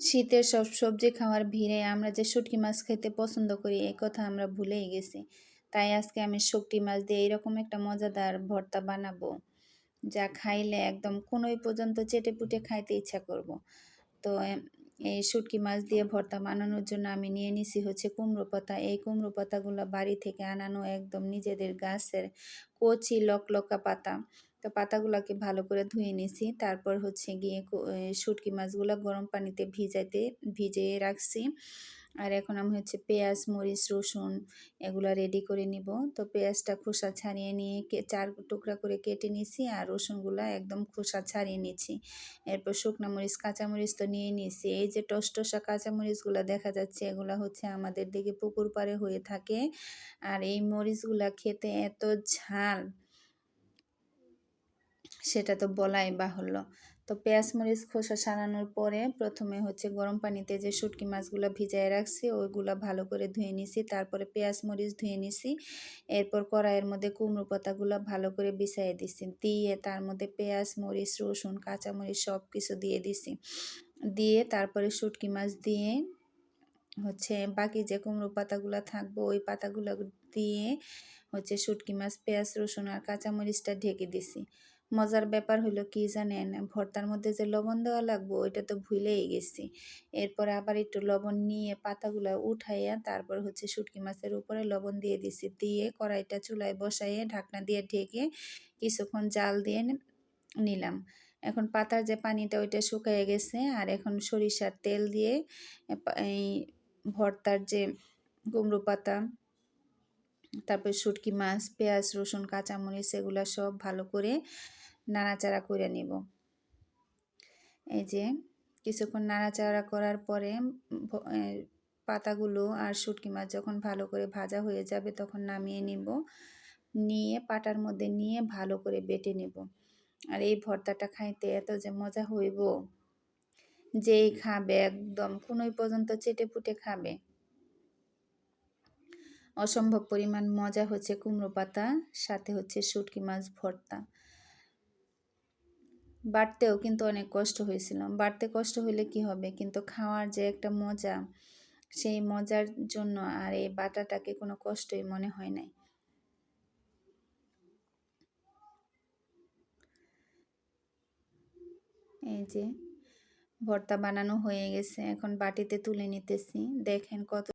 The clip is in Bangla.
শীতের সব সবজি খাওয়ার ভিড়ে আমরা যে শুটকি মাছ খেতে পছন্দ করি এই কথা আমরা ভুলেই গেছি। তাই আজকে আমি শুটকি মাছ দিয়ে এরকম একটা মজাদার ভর্তা বানাবো, যা খাইলে একদম কোনোই পর্যন্ত চেটে পুটে খাইতে ইচ্ছা করব। তো এই শুটকি মাছ দিয়ে ভর্তা বানানোর জন্য আমি নিয়ে নিছি হচ্ছে কুমড়ো পাতা। এই কুমড়ো পাতাগুলো বাড়ি থেকে আনানো একদম নিজেদের গাছের কচি লকলকা পাতা। তো পাতাগুলোকে ভালো করে ধুয়ে নিছি। তারপর হচ্ছে গিয়ে শুটকি মাছগুলো গরম পানিতে ভিজাইতে ভিজিয়ে রাখছি। আর এখন আমি হচ্ছে পেঁয়াজ, মরিচ, রসুন এগুলো রেডি করে নিব। তো পেঁয়াজটা খোসা ছাড়িয়ে নিয়ে চার টুকরা করে কেটে নিছি আর রসুনগুলো একদম খোসা ছাড়িয়ে নিচ্ছি এরপর শুকনো মরিচ কাঁচামরিচ তো নিয়ে নিয়েছি এই যে টসটসা কাঁচামরিচগুলো দেখা যাচ্ছে, এগুলো হচ্ছে আমাদের দিকে পুকুর পাড়ে হয়ে থাকে। আর এই মরিচগুলা খেতে এত ঝাল সেটা তো বলাই বাহুল্য। তো পেঁয়াজ, মরিচ, খোসা সারানোর পরে প্রথমে হচ্ছে গরম পানিতে যে শুটকি মাছগুলো ভিজায় রাখছি, ওইগুলো ভালো করে ধুয়ে নিছি, তারপরে পেঁয়াজ, মরিচ ধুয়ে নিছি। এরপর কড়াইয়ের মধ্যে কুমড়ো পাতাগুলো ভালো করে বিছাইয়ে দিছি, দিয়ে তার মধ্যে পেঁয়াজ, মরিচ, রসুন, কাঁচামরিচ সব কিছু দিয়ে দিছি। দিয়ে তারপরে শুটকি মাছ দিয়ে হচ্ছে বাকি যে কুমড়ো পাতাগুলো থাকব, ওই পাতাগুলো দিয়ে হচ্ছে শুটকি মাছ, পেঁয়াজ, রসুন আর কাঁচামরিচটা ঢেকে দিছি। মজার ব্যাপার হলো কি জানেন, ভর্তার মধ্যে যে লবণ দেওয়া লাগবো, ওইটা তো ভুলেই গেছি। এরপর আবার একটু লবণ নিয়ে পাতাগুলো উঠাইয়া তারপর হচ্ছে শুটকি মাছের উপরে লবণ দিয়ে দিছি। দিয়ে কড়াইটা চুলায় বসাইয়ে ঢাকনা দিয়ে ঢেকে কিছুক্ষণ জাল দিয়ে নিলাম। এখন পাতার যে পানিটা, ওইটা শুকাইয়ে গেছে। আর এখন সরিষার তেল দিয়ে এই ভর্তার যে কুমড়ো পাতা, তারপর শুটকি মাছ, পেঁয়াজ, রসুন, কাঁচামরিচ, এগুলো সব ভালো করে নাড়াচাড়া করে নিব। এই যে কিছুক্ষণ নাড়াচাড়া করার পরে পাতাগুলো আর শুটকি মাছ যখন ভালো করে ভাজা হয়ে যাবে তখন নামিয়ে নিব। নিয়ে পাটার মধ্যে নিয়ে ভালো করে বেটে নেব। আর এই ভর্তাটা খাইতে এত যে মজা হইব। যেই খাবে একদম কোনোই পর্যন্ত চেটে পুটে খাবে। অসম্ভব পরিমাণ মজা হচ্ছে কুমড়ো পাতা, সাথে হচ্ছে শুটকি মাছ ভর্তা। বাড়তেও কিন্তু অনেক কষ্ট হয়েছিল। বাড়তে কষ্ট হলে কি হবে? কিন্তু খাওয়ার যে একটা মজা, সেই মজার জন্য আর এই বাটাটাকে কোনো কষ্টই মনে হয় নাই। এই যে, ভর্তা বানানো হয়ে গেছে। এখন বাটিতে তুলে নিতেছি। দেখেন কত